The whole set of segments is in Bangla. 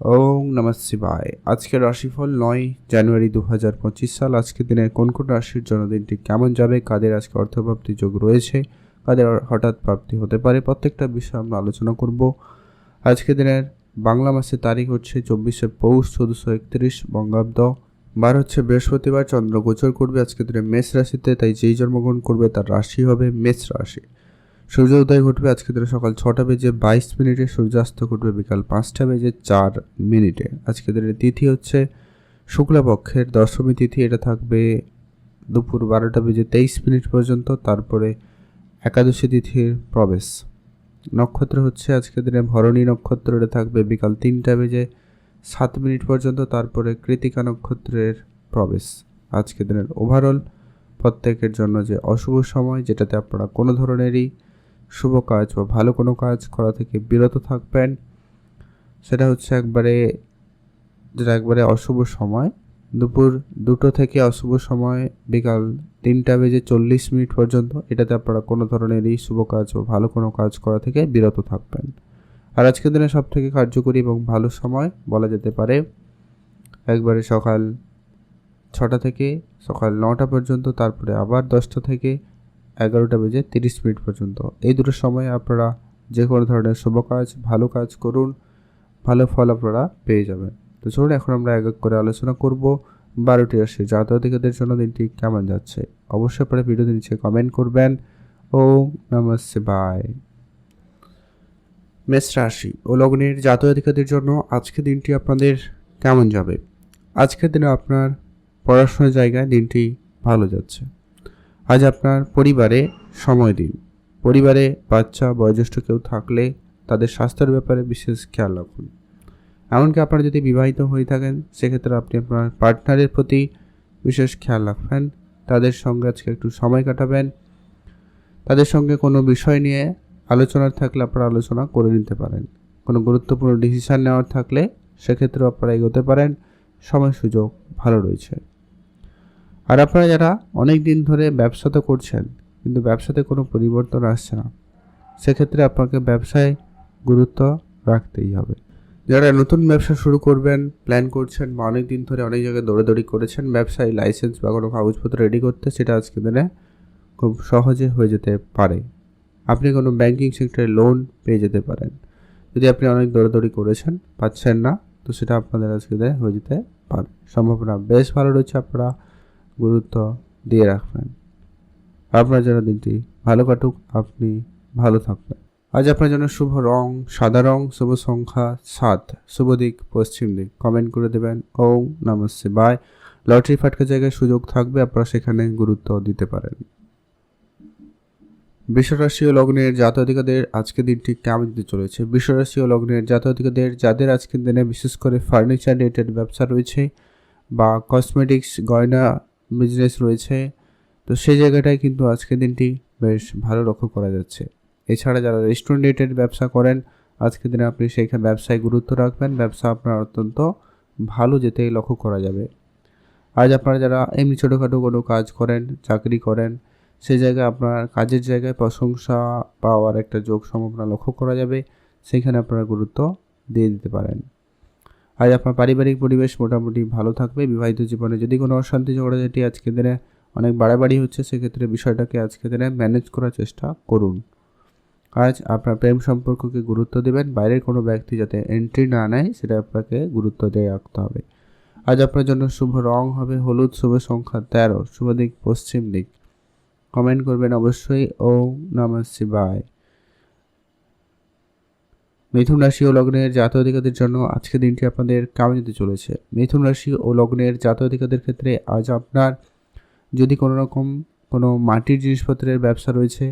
ওং নমঃ শিবায়। আজকের রাশিফল নয় জানুয়ারি দু হাজার পঁচিশ সাল। আজকের দিনে কোন কোন রাশির জন্য দিনটি কেমন যাবে, কাদের আজকে অর্থপ্রাপ্তি যোগ রয়েছে, কাদের হঠাৎ প্রাপ্তি হতে পারে, প্রত্যেকটা বিষয় আমরা আলোচনা করব। আজকের দিনের বাংলা মাসের তারিখ হচ্ছে চব্বিশে পৌষ চোদ্দশো একত্রিশ, বঙ্গাব্দ। বার হচ্ছে বৃহস্পতিবার, চন্দ্র গোচর করবে। আজকের দিনে মেষ রাশিতে, তাই যেই জন্মগ্রহণ করবে তার রাশি হবে মেষ রাশি। সূর্য উদয় ঘটবে আজকে দিনে সকাল ছটা বেজে বাইশ মিনিটে, সূর্যাস্ত ঘটবে বিকাল পাঁচটা বেজে চার মিনিটে। আজকে দিনের তিথি হচ্ছে শুক্লাপক্ষের দশমী তিথি, এটা থাকবে দুপুর বারোটা বেজে তেইশ মিনিট পর্যন্ত, তারপরে একাদশী তিথির প্রবেশ। নক্ষত্র হচ্ছে আজকে দিনে ভরণী নক্ষত্র, এটা থাকবে বিকাল তিনটা বেজে সাত মিনিট পর্যন্ত, তারপরে কৃতিকা নক্ষত্রের প্রবেশ। আজকে দিনের ওভারঅল প্রত্যেকের জন্য যে অশুভ সময়, যেটাতে আপনারা কোনো ধরনেরই শুভ কাজ বা ভালো কোনো কাজ করা থেকে বিরত থাকবেন। সেটা হচ্ছে একবারে, যেটা একবারে অশুভ সময়। দুপুর দুটো থেকে অশুভ সময়, বিকাল তিনটা বেজে চল্লিশ মিনিট পর্যন্ত। এটাতে আপনারা কোনো ধরনেরই শুভ কাজ বা ভালো কোনো কাজ করা থেকে বিরত থাকবেন। আর আজকের দিনে সব থেকে কার্যকরী এবং ভালো সময় বলা যেতে পারে, একবারে সকাল ছটা থেকে, সকাল নটা পর্যন্ত, তারপরে আবার দশটা থেকে এগারোটা বেজে তিরিশ মিনিট পর্যন্ত। এই দুটো সময় আপনারা যে কোনো ধরনের শুভ কাজ, ভালো কাজ করুন, ভালো ফল আপনারা পেয়ে যাবেন। তো চলুন, এখন আমরা এক এক করে আলোচনা করব বারোটি রাশি জাতকাদের জন্য দিনটি কেমন যাচ্ছে। অবশ্যই আপনারা ভিডিওতে নিচে কমেন্ট করবেন। ও নমস্তে বাই মেষ রাশি ও লগ্নের জাতকাদের জন্য আজকে দিনটি আপনাদের কেমন যাবে? আজকের দিনে আপনার পড়াশোনার জায়গায় দিনটি ভালো যাচ্ছে। আজ আপনার পরিবারে সময় দিন। পরিবারে বাচ্চা, বয়োজ্যেষ্ঠ কেউ থাকলে তাদের স্বাস্থ্যের ব্যাপারে বিশেষ খেয়াল রাখুন। এমনকি আপনারা যদি বিবাহিত হয়ে থাকেন, সেক্ষেত্রে আপনি আপনার পার্টনারের প্রতি বিশেষ খেয়াল রাখবেন। তাদের সঙ্গে আজকে একটু সময় কাটাবেন। তাদের সঙ্গে কোনো বিষয় নিয়ে আলোচনার থাকলে আপনারা আলোচনা করে নিতে পারেন। কোনো গুরুত্বপূর্ণ ডিসিশান নেওয়ার থাকলে সেক্ষেত্রেও আপনারা এগোতে পারেন। সময় সুযোগ ভালো রয়েছে। আর আপনারা যারা অনেক দিন ধরে ব্যবসা তো করছেন, কিন্তু ব্যবসাতে কোনো পরিবর্তন আসছে না, সেক্ষেত্রে আপনাকে ব্যবসায় গুরুত্ব রাখতেই হবে। যারা নতুন ব্যবসা শুরু করবেন প্ল্যান করছেন বা অনেক দিন ধরে অনেক জায়গায় দৌড়াদৌড়ি করেছেন, ব্যবসায় লাইসেন্স বা কোনো কাগজপত্র রেডি করতে, সেটা আজকে দিনে খুব সহজে হয়ে যেতে পারে। আপনি কোনো ব্যাংকিং সেক্টরে লোন পেয়ে যেতে পারেন। যদি আপনি অনেক দৌড়াদৌড়ি করেছেন, পাচ্ছেন না, তো সেটা আপনাদের আজকে দিনে হয়ে যেতে পারে। সম্ভাবনা বেশ ভালো রয়েছে আপনারা গুরুত্ব দিয়ে রাখবেন। আপনার জন্য দিনটি ভালো কাটুক, আপনি ভালো থাকবেন। আজ আপনার জন্য শুভ রং, সাদা রং, শুভ সংখ্যা সাত। শুভ দিক, পশ্চিম দিক। কমেন্ট করে দেবেন। ওং নমস্তে বাই লটারি ফাটকা জায়গায় সুযোগ থাকবে, আপনারা সেখানে গুরুত্ব দিতে পারেন। বিশ্বরাশি ও লগ্নের জাতীয়ধিকাদের আজকে দিনটি কেমন দিতে চলেছে? বিশ্বরাশি ও লগ্নের জাতীয়ধিকাদের যাদের আজকের দিনে বিশেষ করে ফার্নিচার রিলেটেড ব্যবসা রয়েছে বা কসমেটিক্স গয়না বিজনেস রয়েছে। তো সেই জায়গাটায় কিন্তু আজকের দিনটি বেশ ভালো লক্ষ্য করা যাচ্ছে। এছাড়া যারা রেস্টুরেন্ট রিলেটেড ব্যবসা করেন, আজকের দিনে আপনি সেইখানে ব্যবসায় গুরুত্ব রাখবেন। ব্যবসা আপনার অত্যন্ত ভালো যেতে লক্ষ্য করা যাবে। আজ আপনারা যারা এমনি ছোটোখাটো কোনো কাজ করেন, চাকরি করেন, সেই জায়গায় আপনার কাজের জায়গায় প্রশংসা পাওয়ার একটা যোগ সম্ভাবনা লক্ষ্য করা যাবে। সেইখানে আপনারা গুরুত্ব দিয়ে দিতে পারেন। আজ আপনার পারিবারিক পরিবেশ মোটামুটি ভালো থাকবে। বিবাহিত জীবনে যদি কোনো অশান্তি ঝগড়াঝাটি আজকের দিনে অনেক বাড়াবাড়ি হচ্ছে, সেক্ষেত্রে বিষয়টাকে আজকের দিনে ম্যানেজ করার চেষ্টা করুন। আজ আপনার প্রেম সম্পর্ককে গুরুত্ব দেবেন, বাইরের কোনো ব্যক্তি যাতে এন্ট্রি না নেয়, সেটা আপনাকে গুরুত্ব দিয়ে রাখতে হবে। আজ আপনার জন্য শুভ রং হবে, হলুদ শুভ সংখ্যা তেরো, শুভ দিক পশ্চিম দিক। কমেন্ট করবেন অবশ্যই। ও নমঃ শিবায়। মিথুন রাশি ও লগ্নের জাতীয় অধিকারদের জন্য আজকের দিনটি আপনাদের কামে যেতে চলেছে। মিথুন রাশি ও লগ্নের জাতীয় অধিকারদের ক্ষেত্রে আজ আপনার যদি কোনো রকম কোনো মাটির জিনিসপত্রের ব্যবসা রয়েছে,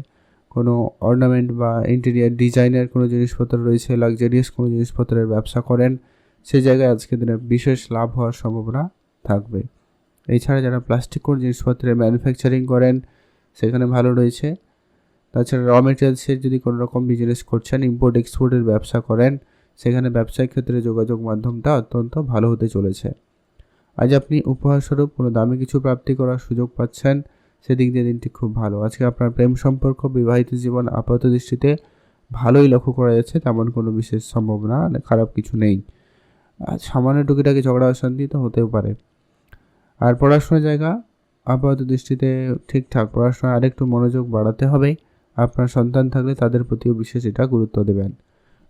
কোনো অর্নামেন্ট বা ইন্টেরিয়ার ডিজাইনের কোনো জিনিসপত্র রয়েছে লাক্সারিয়াস কোনো জিনিসপত্রের ব্যবসা করেন, সে জায়গায় আজকের দিনে বিশেষ লাভ হওয়ার সম্ভাবনা থাকবে। এছাড়া যারা প্লাস্টিক কোনো জিনিসপত্রের ম্যানুফ্যাকচারিং করেন, সেখানে ভালো রয়েছে। তাছাড়া র মেটেরিয়ালসের যদি কোনো রকম বিজনেস করছেন ইম্পোর্ট এক্সপোর্টের ব্যবসা করেন, সেখানে ব্যবসায়িক ক্ষেত্রে যোগাযোগ মাধ্যমটা অত্যন্ত ভালো হতে চলেছে। আজ আপনি উপহারস্বরূপ কোনো দামি কিছু প্রাপ্তি করার সুযোগ পাচ্ছেন, সেদিক দিয়ে দিনটি খুব ভালো। আজকে আপনার প্রেম সম্পর্ক, বিবাহিত জীবন, আপাত দৃষ্টিতে ভালোই লক্ষ্য করা যাচ্ছে, তেমন কোনো বিশেষ সম্ভাবনা খারাপ কিছু নেই। আর সামান্য টুকিটাকি ঝগড়া অশান্তি তো হতেও পারে। আর পড়াশোনার জায়গা, আপাত দৃষ্টিতে ঠিকঠাক, পড়াশোনায় আরেকটু মনোযোগ বাড়াতে হবে। আপনার সন্তান থাকলে তাদের প্রতিও বিশেষ এটা গুরুত্ব দেবেন।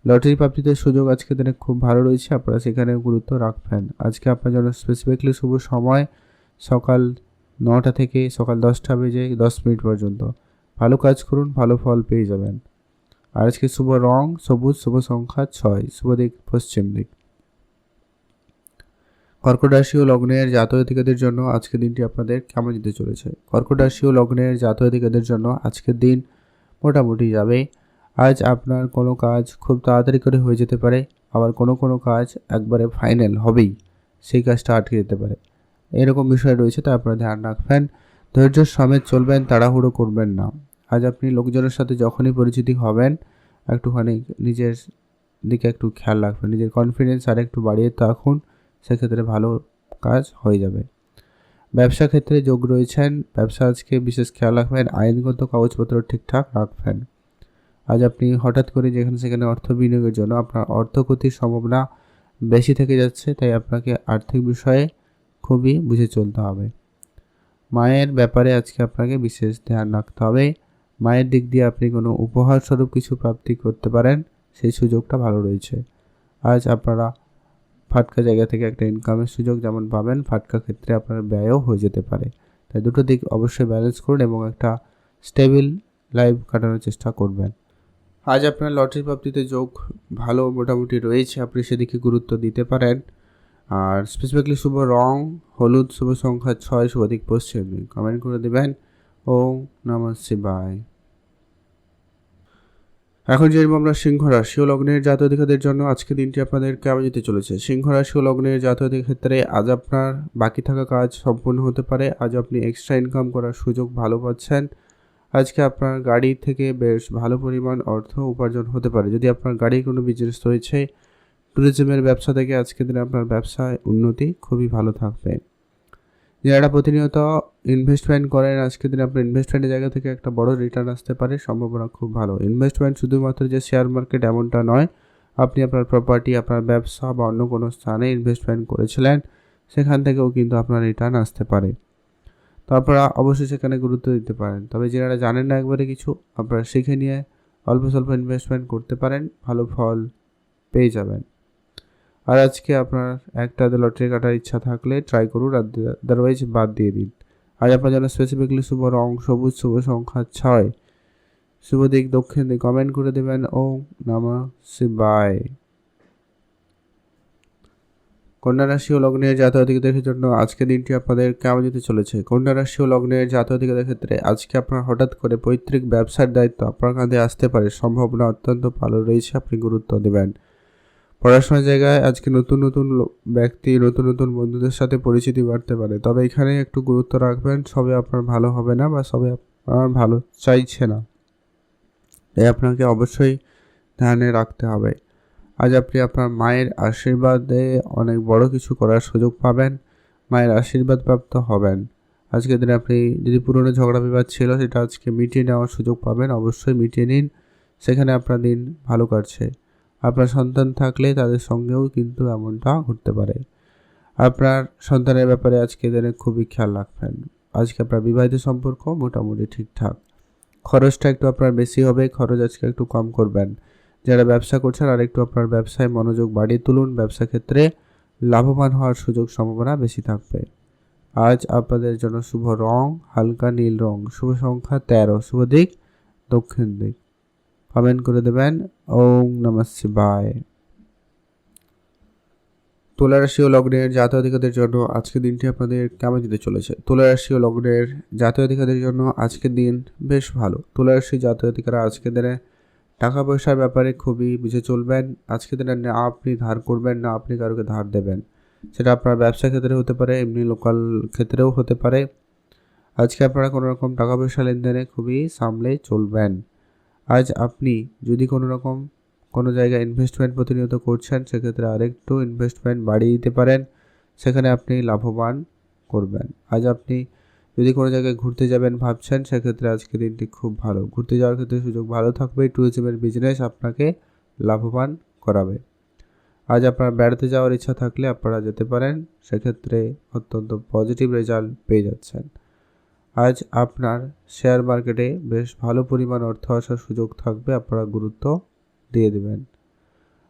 লটারি প্রাপ্তিতে সুযোগ আজকে দিনে খুব ভালো রয়েছে, আপনারা সেখানে গুরুত্ব রাখবেন। আজকে আপনার জন্য স্পেসিফিকলি শুভ সময় সকাল নটা থেকে সকাল দশটা বেজে দশ মিনিট পর্যন্ত। ভালো কাজ করুন, ভালো ফল পেয়ে যাবেন। আর আজকে শুভ রং, সবুজ, শুভ সংখ্যা ছয়, শুভ দিক, পশ্চিম দিক। কর্কট রাশি ও লগ্নের জাতক জন্য আজকের দিনটি আপনাদের কেমন যেতে চলেছে? কর্কট রাশি ও লগ্নের জাতক জন্য আজকের দিন মোটামুটি যাবে। আজ আপনার কোনো কাজ খুব তাড়াতাড়ি করে হয়ে যেতে পারে। আবার কোনো কোনো কাজ একবারে ফাইনাল হবেই। সেই কাজটা আটকে যেতে পারে। এরকম বিষয় রয়েছে তা আপনারা ধ্যান রাখবেন। ধৈর্য সমেত চলবেন, তাড়াহুড়ো করবেন না। আজ আপনি লোকজনের সাথে যখনই পরিচিতি হবেন, একটুখানি নিজের দিকে একটু খেয়াল রাখবেন। নিজের কনফিডেন্স আর একটু বাড়িয়ে রাখুন, সেক্ষেত্রে ভালো কাজ হয়ে যাবে। ব্যবসা ক্ষেত্রে যোগ রয়েছেন ব্যবসা আজকে বিশেষ খেয়াল রাখবেন, আইনগত কাগজপত্র ঠিকঠাক রাখবেন। আজ আপনি হঠাৎ করে যেখানে সেখানে অর্থ বিনিয়োগের জন্য আপনার অর্থ ক্ষতির সম্ভাবনা বেশি থেকে যাচ্ছে, তাই আপনাকে আর্থিক বিষয়ে খুবই বুঝে চলতে হবে। মায়ের ব্যাপারে আজকে আপনাকে বিশেষ ধ্যান রাখতে হবে। মায়ের দিক দিয়ে আপনি কোনো উপহার স্বরূপ কিছু প্রাপ্তি করতে পারেন, সেই সুযোগটা ভালো রয়েছে। আজ আপনারা ফাটকা জায়গা থেকে একটা ইনকামের সুযোগ যেমন পাবেন, ফাটকা ক্ষেত্রে আপনার ব্যয়ও হয়ে যেতে পারে। তাই দুটো দিক অবশ্যই ব্যালেন্স করুন এবং একটা স্টেবিল লাইফ কাটানোর চেষ্টা করবেন। আজ আপনার লটারি প্রাপ্তিতে যোগ ভালো মোটামুটি রয়েছে, আপনি সেদিকে গুরুত্ব দিতে পারেন। আর স্পেসিফিকলি শুভ রং, হলুদ, শুভ সংখ্যা ছয়, শুভ দিক পশ্চিম। কমেন্ট করে দেবেন। ও নম শিবায়। এখন জানব আমরা সিংহ রাশি ও লগ্নের জাতীয় জন্য আজকে দিনটি আপনাদের কেমন যেতে চলেছে। সিংহ রাশি ও লগ্নের জাতীয় ক্ষেত্রে আজ আপনার বাকি থাকা কাজ সম্পূর্ণ হতে পারে। আজ আপনি এক্সট্রা ইনকাম করার সুযোগ ভালো পাচ্ছেন। আজকে আপনার গাড়ি থেকে বেশ ভালো পরিমাণ অর্থ উপার্জন হতে পারে। যদি আপনার গাড়ির কোনো বিজনেস রয়েছে ট্যুরিজমের ব্যবসা থেকে আজকে দিনে আপনার ব্যবসায় উন্নতি খুবই ভালো থাকবে। যারা প্রতিনিয়ত ইনভেস্টমেন্ট করেন, আজকের দিনে আপনার ইনভেস্টমেন্টের জায়গা থেকে একটা বড় রিটার্ন আসতে পারে, সম্ভাবনা খুব ভালো। ইনভেস্টমেন্ট শুধুমাত্র যে শেয়ার মার্কেট এমনটা নয়, আপনি আপনার প্রপার্টি আপনার ব্যবসা বা অন্য কোনো স্থানে ইনভেস্টমেন্ট করেছিলেন, সেখান থেকেও কিন্তু আপনার রিটার্ন আসতে পারে। তো আপনারা অবশ্যই সেখানে গুরুত্ব দিতে পারেন। তবে যারা জানেন না একবারে কিছু, আপনারা শিখে নিয়ে অল্প স্বল্প ইনভেস্টমেন্ট করতে পারেন, ভালো ফল পেয়ে যাবেন। আর আজকে আপনার একটা লটারি কাটার ইচ্ছা থাকলে ট্রাই করুন আদারওয়াইজ বাদ দিয়ে দিন। আজ আপনার জন্য স্পেসিফিকলি শুভ রং, সবুজ, শুভ সংখ্যা ছয়। শুভ দিক, দক্ষিণ দিক কমেন্ট করে দেবেন। ও নামা শিবায় কন্যা রাশি ও লগ্নের জাতীয়তাদের জন্য আজকে দিনটি আপনাদের কেমন যেতে চলেছে? কন্যা রাশি ও লগ্নের জাতীয়তাদের ক্ষেত্রে আজকে আপনার হঠাৎ করে পৈতৃক ব্যবসার দায়িত্ব আপনার কাঁধে আসতে পারে, সম্ভাবনা অত্যন্ত ভালো রয়েছে, আপনি গুরুত্ব দেবেন। পড়াশোনার জায়গায় আজকে নতুন নতুন ব্যক্তি, নতুন নতুন বন্ধুদের সাথে পরিচিতি বাড়তে পারে। তবে এখানে একটু গুরুত্ব রাখবেন, সবে আপনার ভালো হবে না বা সবে আপনার ভালো চাইছে না। তাই আপনাকে অবশ্যই ধ্যানে রাখতে হবে। আজ আপনি আপনার মায়ের আশীর্বাদে অনেক বড় কিছু করার সুযোগ পাবেন, মায়ের আশীর্বাদ প্রাপ্ত হবেন। আজকের দিনে আপনি যদি পুরনো ঝগড়া বিবাদ ছিল, সেটা আজকে মিটিয়ে নেওয়ার সুযোগ পাবেন, অবশ্যই মিটিয়ে নিন। সেখানে আপনার দিন ভালো কাটছে। আপনার সন্তান থাকলে তাদের সঙ্গেও কিন্তু এমনটা ঘটতে পারে। আপনার সন্তানের ব্যাপারে আজকে দিনে খুবই খেয়াল রাখবেন। আজকে আপনার বিবাহিত সম্পর্ক মোটামুটি ঠিকঠাক। খরচটা একটু আপনার বেশি হবে, খরচ আজকে একটু কম করবেন। যারা ব্যবসা করছেন আর একটু আপনার ব্যবসায় মনোযোগ বাড়িয়ে তুলুন, ব্যবসা ক্ষেত্রে লাভবান হওয়ার সুযোগ সম্ভাবনা বেশি থাকবে। আজ আপনাদের জন্য শুভ রং, হালকা নীল রং। শুভ সংখ্যা তেরো, শুভ দিক দক্ষিণ দিক। কমেন্ট করে দেবেন। ওম নম শিবায়। তুলারাশি ও লগ্নের জাতীয় অধিকারের জন্য আজকের দিনটি আপনাদের কেমন যেতে চলেছে? তুলারাশি ও লগ্নের জাতীয় অধিকারের জন্য আজকের দিন বেশ ভালো। তুলারাশি জাতীয় অধিকার আজকের দিনে টাকা পয়সার ব্যাপারে খুবই বুঝে চলবেন। আজকের দিনে না আপনি ধার করবেন, না আপনি কারোকে ধার দেবেন। সেটা আপনার ব্যবসা ক্ষেত্রে হতে পারে, এমনি লোকাল ক্ষেত্রেও হতে পারে। আজকে আপনারা কোনো রকম টাকা পয়সা লেনদেনে খুবই সামলে চলবেন। আজ আপনি যদি কোনো রকম কোনো জায়গায় ইনভেস্টমেন্ট প্রতিনিয়ত করছেন, সেক্ষেত্রে আরেকটু ইনভেস্টমেন্ট বাড়িয়ে দিতে পারেন। সেখানে আপনি লাভবান করবেন। আজ আপনি যদি কোনো জায়গায় ঘুরতে যাবেন ভাবছেন, সেক্ষেত্রে আজকে দিনটি খুব ভালো। ঘুরতে যাওয়ার ক্ষেত্রে সুযোগ ভালো থাকবে। ট্যুরিজমের বিজনেস আপনাকে লাভবান করাবে। আজ আপনার বেড়াতে যাওয়ার ইচ্ছা থাকলে আপনারা যেতে পারেন। সেক্ষেত্রে অত্যন্ত পজিটিভ রেজাল্ট পেয়ে যাচ্ছেন। আজ আপনার শেয়ার মার্কেটে বেশ ভালো পরিমাণ অর্থ আসার সুযোগ থাকবে, আপনারা গুরুত্ব দিয়ে দেবেন।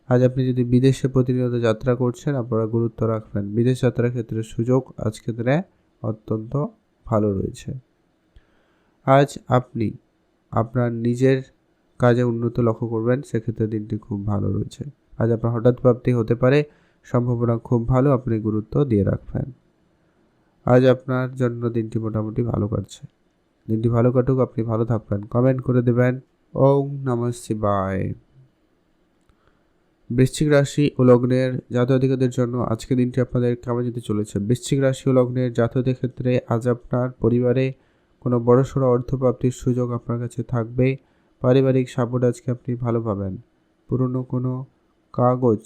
আজ আপনি যদি বিদেশে প্রতিনিয়ত যাত্রা করছেন, আপনারা গুরুত্ব রাখবেন। বিদেশ যাত্রার ক্ষেত্রে সুযোগ আজকে দিনে অত্যন্ত ভালো রয়েছে। আজ আপনি আপনার নিজের কাজে উন্নত লক্ষ্য করবেন, সেক্ষেত্রে দিনটি খুব ভালো রয়েছে। আজ আপনার হঠাৎ প্রাপ্তি হতে পারে, সম্ভাবনা খুব ভালো, আপনি গুরুত্ব দিয়ে রাখবেন। আজ আপনার জন্য দিনটি মোটামুটি ভালো কাটছে। দিনটি ভালো কাটুক, আপনি ভালো থাকবেন। কমেন্ট করে দেবেন। ওম নমঃ শিবায়। বৃশ্চিক রাশি ও লগ্নের জাতক জন্য আজকের দিনটি আপনাদের কেমন যেতে চলেছে? বৃশ্চিক রাশি ও লগ্নের জাতকদের ক্ষেত্রে আজ আপনার পরিবারে কোনো বড়সড় অর্থপ্রাপ্তির সুযোগ আপনার কাছে থাকবে। পারিবারিক সাপোর্ট আজকে আপনি ভালো পাবেন। পুরনো কোনো কাগজ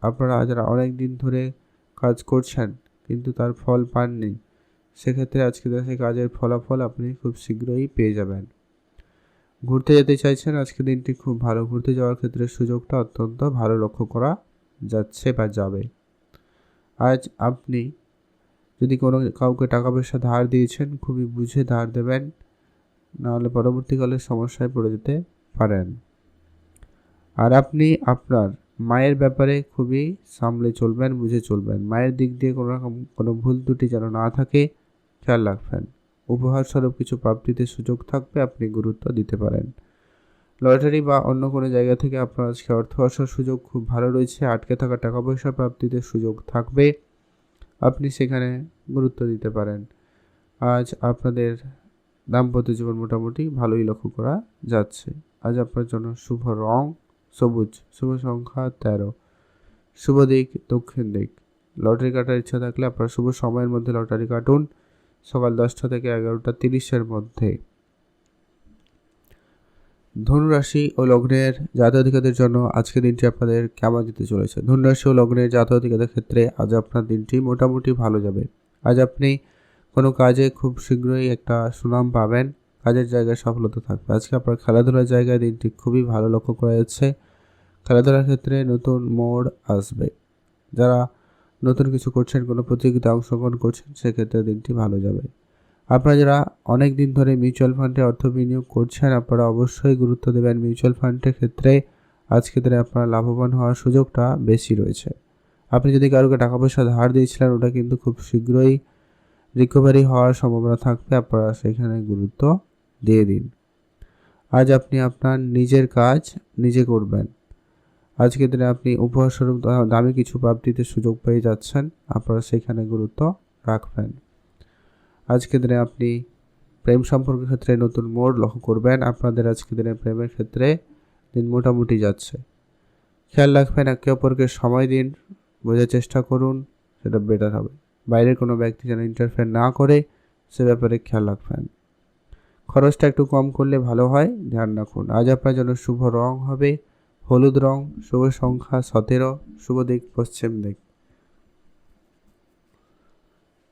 আপনারা যারা অনেক দিন ধরে কাজ করছেন। কিন্তু তার ফল পাননি। সেক্ষেত্রে আজকে সেই কাজের ফলাফল আপনি খুব শীঘ্রই পেয়ে যাবেন। ঘুরতে যেতে চাইছেন, আজকে দিনটি খুব ভালো। ঘুরতে যাওয়ার ক্ষেত্রে সুযোগটা অত্যন্ত ভালো লক্ষ্য করা যাচ্ছে বা যাবে। আজ আপনি যদি কোনো কাউকে টাকা পয়সা ধার দিয়েছেন, খুবই বুঝে ধার দেবেন, নাহলে পরবর্তীকালে সমস্যায় পড়ে যেতে পারেন। আর আপনি আপনার মায়ের ব্যাপারে খুবই সামলে চলবেন, বুঝে চলবেন। মায়ের দিক দিয়ে কোনো রকম কোনো ভুল ত্রুটি যেন না থাকে, খেয়াল রাখবেন। উপহার স্বরূপ কিছু প্রাপ্তিতে সুযোগ থাকবে, আপনি গুরুত্ব দিতে পারেন। লটারি বা অন্য কোনো জায়গা থেকে আপনার আজকে অর্থ আসার সুযোগ খুব ভালো রয়েছে, আটকে থাকা টাকা পয়সা প্রাপ্তিতে সুযোগ থাকবে, আপনি সেখানে গুরুত্ব দিতে পারেন। আজ আপনাদের দাম্পত্য জীবন মোটামুটি ভালোই লক্ষ্য করা যাচ্ছে। আজ আপনার জন্য শুভ রং সবুজ, শুভ সংখ্যা তেরো। শুভ দিক, দক্ষিণ দিক। লটারি কাটার ইচ্ছা থাকলে আপনার শুভ সময়ের মধ্যে লটারি কাটুন। সকাল দশটা থেকে এগারোটা তিরিশের মধ্যে। ধনুরাশি ও লগ্নের জাতীয়ধিকাদের জন্য আজকের দিনটি আপনাদের কেমন যেতে চলেছে? ধনুরাশি ও লগ্নের জাতীয়ধিকাদের ক্ষেত্রে আজ আপনার দিনটি মোটামুটি ভালো যাবে। আজ আপনি কোনো কাজে খুব শীঘ্রই একটা সুনাম পাবেন। কাজের জায়গায় সফলতা থাকবে। আজকে আপনার খেলাধুলার জায়গায় দিনটি খুবই ভালো লক্ষ্য করা যাচ্ছে। খেলাধুলার ক্ষেত্রে নতুন মোড় আসবে। যারা নতুন কিছু করছেন, কোনো প্রতিযোগিতা অংশগ্রহণ করছেন, সেক্ষেত্রে দিনটি ভালো যাবে। আপনারা যারা অনেক দিন ধরে মিউচুয়াল ফান্ডে অর্থ বিনিয়োগ করছেন, আপনারা অবশ্যই গুরুত্ব দেবেন মিউচুয়াল ফান্ডের ক্ষেত্রে। আজকে দিনে আপনার লাভবান হওয়ার সুযোগটা বেশি রয়েছে। আপনি যদি কারোকে টাকা পয়সা ধার দিয়েছিলেন, ওটা কিন্তু খুব শীঘ্রই রিকভারি হওয়ার সম্ভাবনা থাকবে। আপনারা সেখানে গুরুত্ব দিয়ে দিন। আজ আপনি আপনার নিজের কাজ নিজে করবেন। আজকের দিনে আপনি উপহারস্বরূপ দামি কিছু প্রাপ্তিতে সুযোগ পেয়ে যাচ্ছেন, আপনারা সেখানে গুরুত্ব রাখবেন। আজকের দিনে আপনি প্রেম সম্পর্কের ক্ষেত্রে নতুন মোড় লক্ষ্য করবেন, আপনাদের আজকের দিনে প্রেমের ক্ষেত্রে দিন মোটামুটি যাচ্ছে। খেয়াল রাখবেন, একে অপরকে সময় দিন, বোঝার চেষ্টা করুন, সেটা বেটার হবে। বাইরের কোনো ব্যক্তি যেন ইন্টারফেয়ার না করে, সে ব্যাপারে খেয়াল রাখবেন। খরচটা একটু কম করলে ভালো হয়। ধ্যান রাখুন, আজ আপনার জন্য শুভ রং হবে। হলুদ রং, শুভ সংখ্যা সতেরো, শুভ দিক পশ্চিম দিক।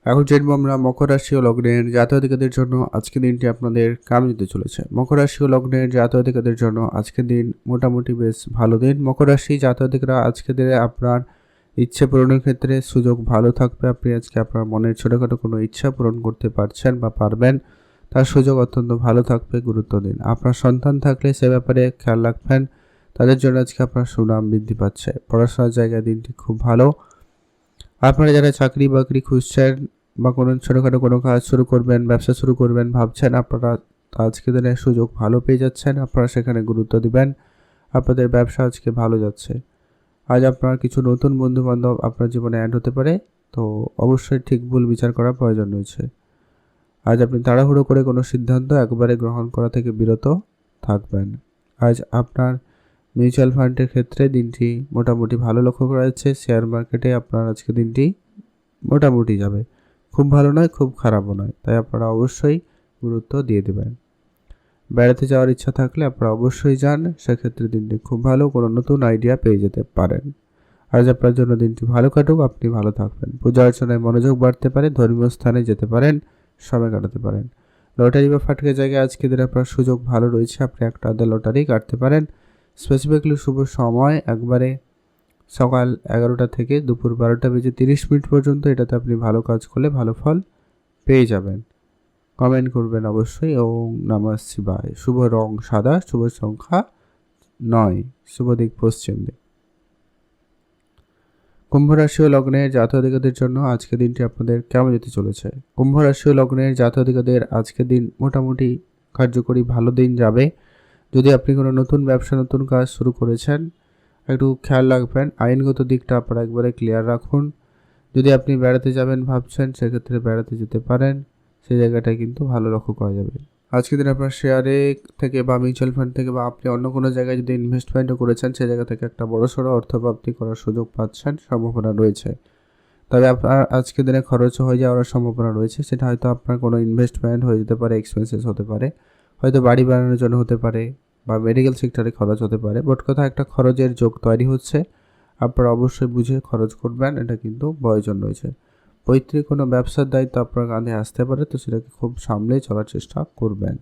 এখন জানব আমরা মকর রাশি ও লগ্নের জাতীয়তাদের জন্য। আজকের দিনটি আপনাদের কাম দিতে চলেছে। মকর রাশি ও লগ্নের জাতীয়তাদের জন্য আজকের দিন মোটামুটি বেশ ভালো দিন। মকর রাশি জাতীয়তিকরা আজকের দিনে আপনার ইচ্ছে পূরণের ক্ষেত্রে সুযোগ ভালো থাকবে। আপনি আজকে আপনার মনের ছোটোখাটো কোনো ইচ্ছা পূরণ করতে পারছেন বা পারবেন। তার সুযোগ অত্যন্ত ভালো থাকবে, গুরুত্ব দিন। আপনার সন্তান থাকলে সে ব্যাপারে খেয়াল রাখবেন। তাদের জন্য আজকে আপনার সুনাম বৃদ্ধি পাচ্ছে। পড়াশোনার জায়গায় দিনটি খুব ভালো। আপনারা যারা চাকরি বাকরি খুঁজছেন বা কোনো ছোটোখাটো কোনো কাজ শুরু করবেন, ব্যবসা শুরু করবেন, ভাবছেন আপনারা আজকে দিনে সুযোগ ভালো পেয়ে যাচ্ছেন, আপনারা সেখানে গুরুত্ব দিবেন। আপনাদের ব্যবসা আজকে ভালো যাচ্ছে। আজ আপনার কিছু নতুন বন্ধু বান্ধব আপনার জীবনে অ্যাড হতে পারে, তো অবশ্যই ঠিক ভুল বিচার করার প্রয়োজন রয়েছে। আজ আপনি তাড়াহুড়ো করে কোনো সিদ্ধান্ত একবারে গ্রহণ করা থেকে বিরত থাকবেন। আজ আপনার মিউচুয়াল ফান্ডের ক্ষেত্রে দিনটি মোটামুটি ভালো লক্ষ্য করা যাচ্ছে। শেয়ার মার্কেটে আপনার আজকে দিনটি মোটামুটি যাবে। খুব ভালো নয়, খুব খারাপও নয়, তাই আপনারা অবশ্যই গুরুত্ব দিয়ে দেবেন। বেড়াতে যাওয়ার ইচ্ছা থাকলে আপনারা অবশ্যই যান, সেক্ষেত্রে দিনটি খুব ভালো, কোনো নতুন আইডিয়া পেয়ে যেতে পারেন। আজ আপনার জন্য দিনটি ভালো কাটুক, আপনি ভালো থাকবেন। পূজা অর্চনায় মনোযোগ বাড়তে পারে, ধর্মীয় স্থানে যেতে পারেন সময় কাটাতে পারেন। লটারি বা ফাটকে জায়গায় আজকে দিন আপনার সুযোগ ভালো রয়েছে, আপনি একটা আধা লটারি কাটতে পারেন। স্পেসিফিকলি শুভ সময় একবারে সকাল এগারোটা থেকে দুপুর বারোটা বেজে তিরিশ মিনিট পর্যন্ত, এটাতে আপনি ভালো কাজ করলে ভালো ফল পেয়ে যাবেন। কমেন্ট করবেন অবশ্যই ওম নমঃ শিবায় শুভ রং সাদা, শুভ সংখ্যা নয়। শুভ দিক পশ্চিম দিক। কুম্ভ রাশি ও লগ্নের জাতকাদের জন্য আজকের দিনটি আপনাদের কেমন যেতে চলেছে? কুম্ভ রাশি ও লগ্নের জাতকাদের আজকের দিন মোটামুটি কার্যকরী ভালো দিন যাবে। যদি আপনি কোনো নতুন ব্যবসা, নতুন কাজ শুরু করেছেন, একটু খেয়াল রাখবেন। আইনগত দিকটা আপনারা একবারে ক্লিয়ার রাখুন। যদি আপনি বেড়াতে যাবেন ভাবছেন, সেক্ষেত্রে বেড়াতে যেতে পারেন। সেই জায়গাটায় কিন্তু ভালো লক্ষ্য করা যাবে। আজকের দিন আপনার শেয়ারে থেকে বা মিউচুয়াল ফান্ড থেকে বা আপনি অন্য কোনো জায়গায় যদি ইনভেস্টমেন্টও করেছেন সেই জায়গা থেকে একটা বড়সড় অর্থপ্রাপ্তি করার সুযোগ পাচ্ছেন, সম্ভাবনা রয়েছে। তবে আপনার আজকের দিনে খরচও হয়ে যাওয়ার সম্ভাবনা রয়েছে, সেটা হয়তো আপনার কোনো ইনভেস্টমেন্ট হয়ে যেতে পারে এক্সপেন্সেস হতে পারে, হয়তো বাড়ি বানানোর জন্য হতে পারে বা মেডিকেল সেক্টরে খরচ হতে পারে। বট কথা একটা খরচের যোগ তৈরি হচ্ছে, আপনারা অবশ্যই বুঝে খরচ করবেন, এটা কিন্তু প্রয়োজন রয়েছে। পৈতৃক কোনো ব্যবসার দায়িত্ব আপনার কাঁধে আসতে পারে, তো সেটাকে খুব সামলে চলার চেষ্টা করবেন।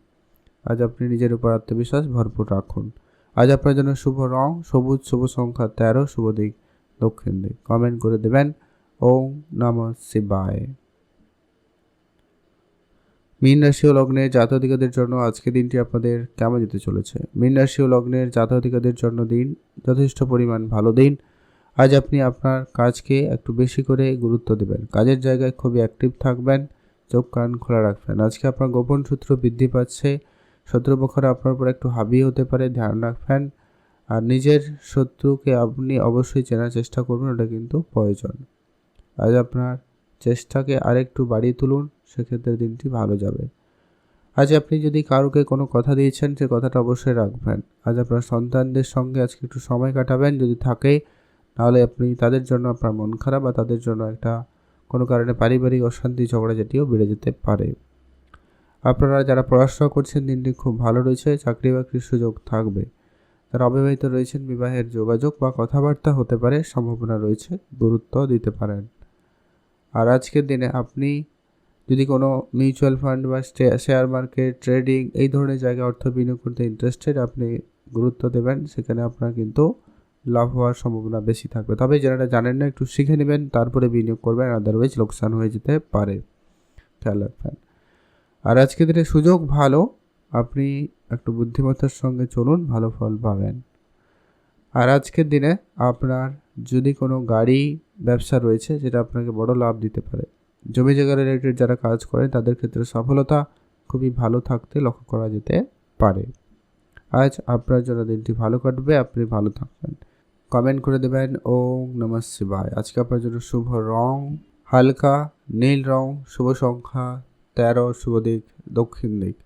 আজ আপনি নিজের উপর আত্মবিশ্বাস ভরপুর রাখুন। আজ আপনার জন্য শুভ রং, সবুজ, শুভ সংখ্যা তেরো, শুভ দিক দক্ষিণ দিক। কমেন্ট করে দেবেন। ওম নম শিবায়। মীন রাশি ও লগ্নের জাতধিকাদের জন্য আজকের দিনটি আপনাদের কেমন যেতে চলেছে? মীন রাশি ও লগ্নের জাতধিকাদের জন্য দিন, যথেষ্ট পরিমাণ ভালো দিন। আজ আপনি আপনার কাজকে একটু বেশি করে গুরুত্ব দেবেন। কাজের জায়গায় খুবই অ্যাক্টিভ থাকবেন, চোখ কান খোলা রাখবেন। আজকে আপনার গোপন সূত্র বৃদ্ধি পাচ্ছে, শত্রুপক্ষরা আপনার উপর একটু হাবি হতে পারে, ধ্যান রাখবেন। আর নিজের শত্রুকে আপনি অবশ্যই চেনার চেষ্টা করবেন, ওটা কিন্তু প্রয়োজন। আজ আপনার চেষ্টাকে আরেকটু বাড়িয়ে তুলুন, সেক্ষেত্রে দিনটি ভালো যাবে। আজ আপনি যদি কারোকে কোনো কথা দিয়েছেন, সে কথাটা অবশ্যই রাখবেন। আজ আপনার সন্তানদের সঙ্গে আজকে একটু সময় কাটাবেন, যদি থাকে তাহলে আপনি তাদের জন্য আপনার মন খারাপ বা তাদের জন্য একটা কোনো কারণে পারিবারিক অশান্তি, ঝগড়া যেটিও বেড়ে যেতে পারে। আপনারা যারা পড়াশোনা করছেন দিনটি খুব ভালো রয়েছে, চাকরি বাকরির সুযোগ থাকবে। যারা অবিবাহিত রয়েছেন, বিবাহের যোগাযোগ বা কথাবার্তা হতে পারে, সম্ভাবনা রয়েছে, গুরুত্ব দিতে পারেন। আর আজকের দিনে আপনি যদি কোনো মিউচুয়াল ফান্ড বা শেয়ার মার্কেট, ট্রেডিং এই ধরনের জায়গায় অর্থ বিনিয়োগ করতে ইন্টারেস্টেড আপনি গুরুত্ব দেবেন। সেখানে আপনার কিন্তু লাভ হওয়ার সম্ভাবনা বেশি থাকবে। তবে যারা জানেন না, একটু শিখে নেবেন, তারপরে বিনিয়োগ করবেন আদারওয়াইজ লোকসান হয়ে যেতে পারে। খেয়াল রাখবেন। আর আজকে দিনে সুযোগ ভালো, আপনি একটু বুদ্ধিমত্তার সঙ্গে চলুন, ভালো ফল পাবেন। আর আজকের দিনে আপনার যদি কোনো গাড়ি ব্যবসা রয়েছে, যেটা আপনাকে বড় লাভ দিতে পারে। জমি জায়গা রিলেটেড যারা কাজ করেন, তাদের ক্ষেত্রে সফলতা খুবই ভালো থাকতে লক্ষ্য করা যেতে পারে। আজ আপনার জন্য দিনটি ভালো কাটবে, আপনি ভালো থাকবেন। কমেন্ট করে দেবেন। ওম নম শিবায়। আজকে আপনার জন্য শুভ রং হালকা, নীল রং, শুভ সংখ্যা তেরো, শুভ দিক, দক্ষিণ দিক।